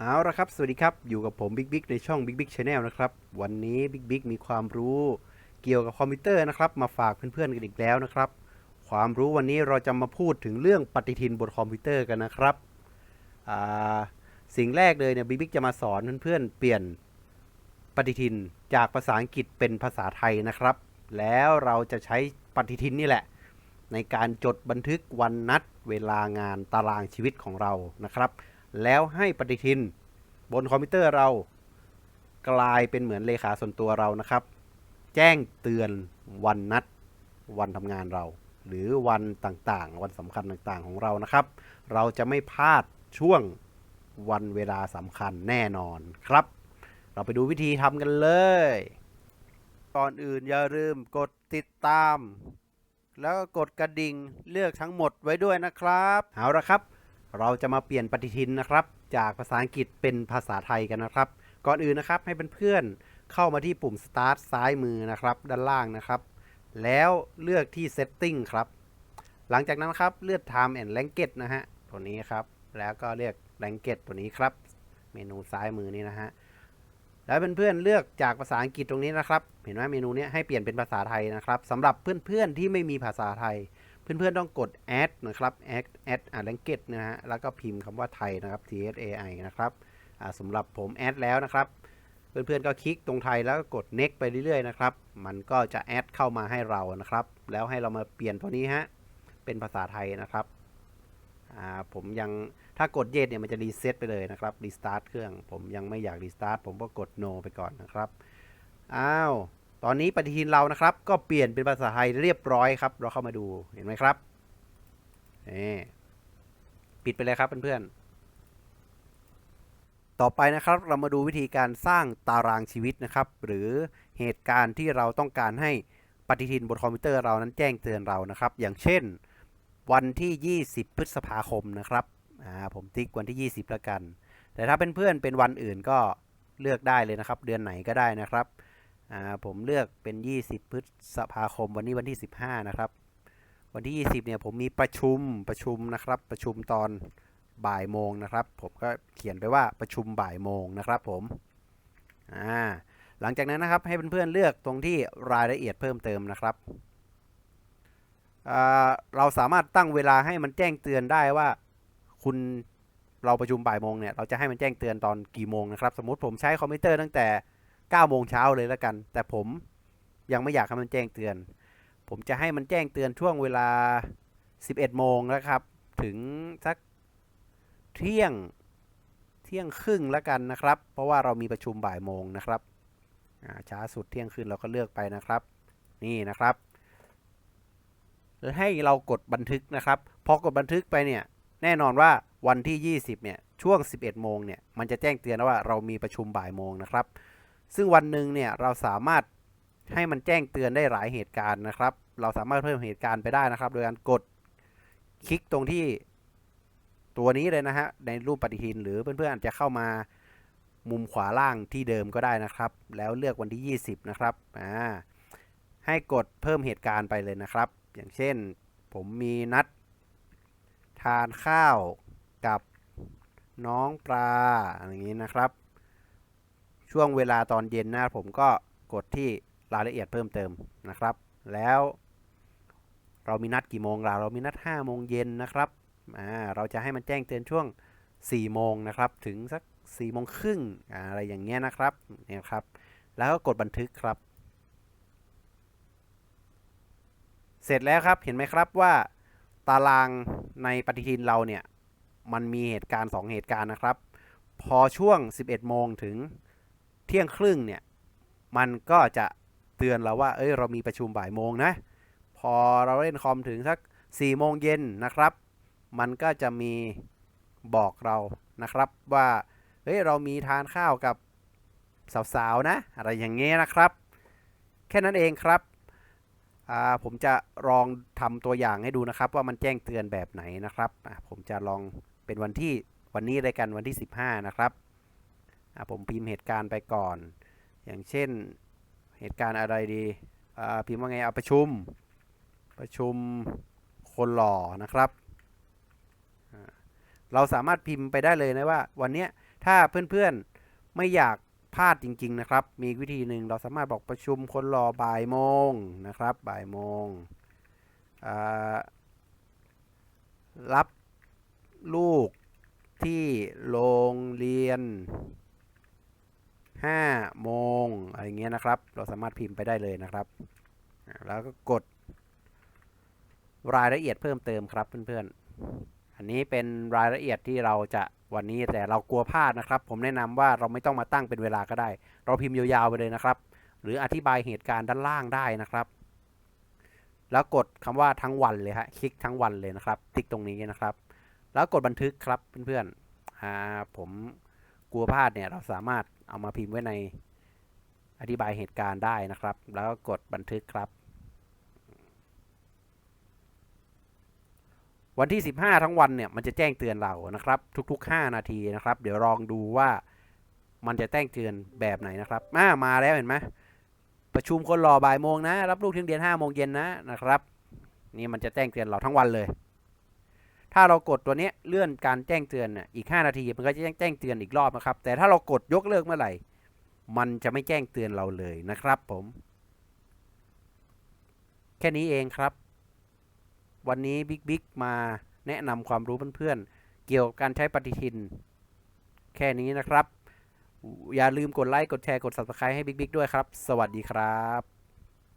เอาละครับ สวัสดีครับ อยู่กับผมบิ๊กบิ๊กในช่อง Big Big Channel นะครับ วันนี้บิ๊กบิ๊กมีความรู้เกี่ยวกับคอมพิวเตอร์นะครับ มาฝากเพื่อนๆกันอีกแล้วนะครับ ความรู้วันนี้เราจะมาพูดถึงเรื่องปฏิทินบนคอมพิวเตอร์กันนะครับ สิ่งแรกเลยเนี่ยบิ๊กบิ๊กจะมาสอนเพื่อนๆเปลี่ยนปฏิทินจากภาษาอังกฤษเป็นภาษาไทยนะครับ แล้วเราจะใช้ปฏิทินนี่แหละ ในการจดบันทึกวันนัดเวลางานตารางชีวิตของเรานะครับ แล้วให้ปฏิทิน บนคอมพิวเตอร์เรากลายเป็นเหมือนเลขาส่วนตัวเรานะครับ แจ้งเตือนวันนัด วันทำงานเรา หรือวันต่างๆ วันสำคัญต่างๆของเรานะครับ เราจะไม่พลาดช่วงวันเวลาสำคัญแน่นอนครับ เราไปดูวิธีทำกันเลย ก่อนอื่นอย่าลืมกดติดตาม แล้วก็กดกระดิ่งเลือกทั้งหมดไว้ด้วยนะครับ เอาละครับ เราจะมาเปลี่ยนปฏิทินนะครับ จากภาษาอังกฤษเป็นภาษาไทยกันนะครับ ก่อนอื่นนะครับให้เพื่อนๆเข้ามาที่ปุ่ม start ซ้ายมือนะครับ ด้านล่างนะครับ แล้วเลือกที่ setting ครับ หลังจากนั้นครับเลือก time and language นะฮะตัวนี้ครับ แล้วก็เลือก language ตัวนี้ครับ เมนูซ้ายมือนี้นะฮะแล้วเพื่อนๆเลือกจากภาษาอังกฤษตรงนี้นะครับ เห็นไหมเมนูนี้ให้เปลี่ยนเป็นภาษาไทยนะครับสำหรับเพื่อนๆที่ไม่มีภาษาไทย เพื่อนๆต้องกด add นะครับ add add อ่า language นะฮะแล้วก็พิมพ์คำว่าไทยนะครับ t h a i นะครับอ่าสำหรับผม add แล้วนะครับ เพื่อนๆก็คลิกตรงไทยแล้วก็กด next ไปเรื่อยๆนะครับ มันก็จะ add เข้ามาให้เรานะครับ แล้วให้เรามาเปลี่ยนตัวนี้ฮะเป็นภาษาไทยนะครับอ่าผมยังถ้ากด yes เนี่ยมันจะรีเซ็ตไปเลยนะครับรีสตาร์ทเครื่อง ผมยังไม่อยากรีสตาร์ทผมก็กด no ไปก่อนนะครับ อ้าว ตอนนี้ปฏิทินเรานะครับ ก็เปลี่ยนเป็นภาษาไทยเรียบร้อยครับ เราเข้ามาดูเห็นไหมครับนี่ปิดไปเลยครับเพื่อนๆ ต่อไปนะครับเรามาดูวิธีการสร้างตารางชีวิตนะครับ หรือเหตุการณ์ที่เราต้องการให้ปฏิทินบนคอมพิวเตอร์เรานั้นแจ้งเตือนเรานะครับ อย่างเช่น วันที่ 20 พฤษภาคมนะครับอ่าผมติ๊กวันที่ 20 แล้วกัน แต่ถ้าเป็นเพื่อนเป็นวันอื่นก็เลือกได้เลยนะครับ เดือนไหนก็ได้นะครับ ผมเลือกเป็น 20 พฤษภาคมวันนี้วันที่ 15 นะครับ วันที่ 20 เนี่ยผมมีประชุมประชุมนะครับ ประชุมตอนบ่ายโมงนะครับ ผมก็เขียนไปว่าประชุมบ่ายโมงนะครับผมอ่าหลังจากนั้นนะครับให้เพื่อนๆเลือกตรงที่รายละเอียดเพิ่มเติมนะครับอ่าเราสามารถตั้งเวลาให้มันแจ้งเตือนได้ว่า คุณเราประชุมบ่ายโมงเนี่ยเราจะให้มันแจ้งเตือนตอนกี่โมงนะครับ สมมติผมใช้คอมพิวเตอร์ตั้งแต่ 9โมงเช้าเลยแล้วกัน แต่ผมยังไม่อยากให้มันแจ้งเตือน ผมจะให้มันแจ้งเตือนช่วงเวลา 11 โมงนะครับ ถึงสักเที่ยงเที่ยงครึ่งแล้วกันนะครับ เพราะว่าเรามีประชุมบ่ายโมงนะครับช้าสุดเที่ยงคืนเราก็เลือกไปนะครับ นี่นะครับให้เรากดบันทึกนะครับพอกดบันทึกไปเนี่ยแน่นอนว่าวันที่ 20เนี่ยช่วง 11 โมงเนี่ยมันจะแจ้งเตือนว่าเรามีประชุมบ่ายโมงนะครับ ซึ่งวันหนึ่งเนี่ยเราสามารถให้มันแจ้งเตือนได้หลายเหตุการณ์นะครับ เราสามารถเพิ่มเหตุการณ์ไปได้นะครับ โดยการกดคลิกตรงที่ตัวนี้เลยนะฮะในรูปปฏิทินหรือเพื่อนๆอาจจะเข้ามามุมขวาล่างที่เดิมก็ได้นะครับ แล้วเลือกวันที่ 20 นะครับอ่าให้กดเพิ่มเหตุการณ์ไปเลยนะครับ อย่างเช่นผมมีนัด ทานข้าวกับน้องปลาอะไรอย่างนี้นะครับ ช่วงเวลาตอนเย็นนะผมก็กดที่รายละเอียดเพิ่มเติมนะครับ แล้วเรามีนัดกี่โมงล่ะเรามีนัด5โมงเย็นนะครับอ่าเราจะให้มันแจ้งเตือนช่วง 4 โมงนะครับ ถึงสัก4โมงครึ่งอ่าอะไรอย่างเงี้ยนะครับเนี่ยครับ แล้วก็กดบันทึกครับ เสร็จแล้วครับเห็นไหมครับว่าตารางในปฏิทินเราเนี่ย มันมีเหตุการณ์ 2 เหตุการณ์นะครับ พอช่วง 11 โมงถึง เที่ยงครึ่งเนี่ยมันก็จะเตือนเราว่า เอ้ย เรามีประชุมบ่ายโมงนะ พอเราเล่นคอมถึงสัก4โมงเย็นนะครับ มันก็จะมีบอกเรานะครับว่า เฮ้ย เรามีทานข้าวกับสาวๆนะ อะไรอย่างเงี้ยนะครับ แค่นั้นเองครับ ผมจะลองทำตัวอย่างให้ดูนะครับ ว่ามันแจ้งเตือนแบบไหนนะครับ ผมจะลองเป็นวันที่วันนี้เลยกันวันที่ 15 นะครับ ผมพิมพ์เหตุการณ์ไปก่อน อย่างเช่นเหตุการณ์อะไรดีพิมพ์ว่าไงเอาประชุม ประชุมคนหล่อนะครับ เราสามารถพิมพ์ไปได้เลยนะว่า วันนี้ถ้าเพื่อนๆไม่อยากพลาดจริง ๆ นะครับ มีวิธีหนึ่งเราสามารถบอกประชุมคนรอบ่ายโมงนะครับ บ่ายโมงรับลูกที่โรงเรียน 5 โมงอะไรเงี้ยนะครับ เราสามารถพิมพ์ไปได้เลยนะครับ แล้วก็กดรายละเอียดเพิ่มเติมครับเพื่อนๆ อันนี้เป็นรายละเอียดที่เราจะวันนี้แต่เรากลัวพลาดนะครับ ผมแนะนำว่าเราไม่ต้องมาตั้งเป็นเวลาก็ได้ เราพิมพ์ยาวๆไปเลยนะครับ หรืออธิบายเหตุการณ์ด้านล่างได้นะครับ แล้วกดคำว่าทั้งวันเลยฮะคลิกทั้งวันเลยนะครับ ติ๊กตรงนี้นะครับ แล้วกดบันทึกครับเพื่อนๆอ่าผมกลัวพลาดเนี่ยเราสามารถ เอามาพิมพ์ไว้ในอธิบายเหตุการณ์ได้นะครับ แล้วก็กดบันทึกครับ วันที่ 15 ทั้งวันเนี่ยมันจะแจ้งเตือนเรานะครับ ทุกๆ 5 นาทีนะครับ เดี๋ยวลองดูว่ามันจะแจ้งเตือนแบบไหนนะครับมามาแล้วเห็นไหมประชุมคนรอบ่ายโมงนะ รับลูกถึงเรียน5โมงเย็นนะนะครับ นี่มันจะแจ้งเตือนเราทั้งวันเลย ถ้าเรากดตัวนี้เลื่อนการแจ้งเตือนอีก 5 นาทีมันก็จะแจ้งเตือนอีกรอบนะครับ แต่ถ้าเรากดยกเลิกเมื่อไหร่ มันจะไม่แจ้งเตือนเราเลยนะครับผม แค่นี้เองครับ วันนี้บิ๊กบิ๊กมาแนะนำความรู้เพื่อนๆ เกี่ยวกับการใช้ปฏิทิน แค่นี้นะครับ อย่าลืมกดไลค์ กดแชร์ กด subscribe ให้บิ๊กบิ๊กด้วยครับ สวัสดีครับ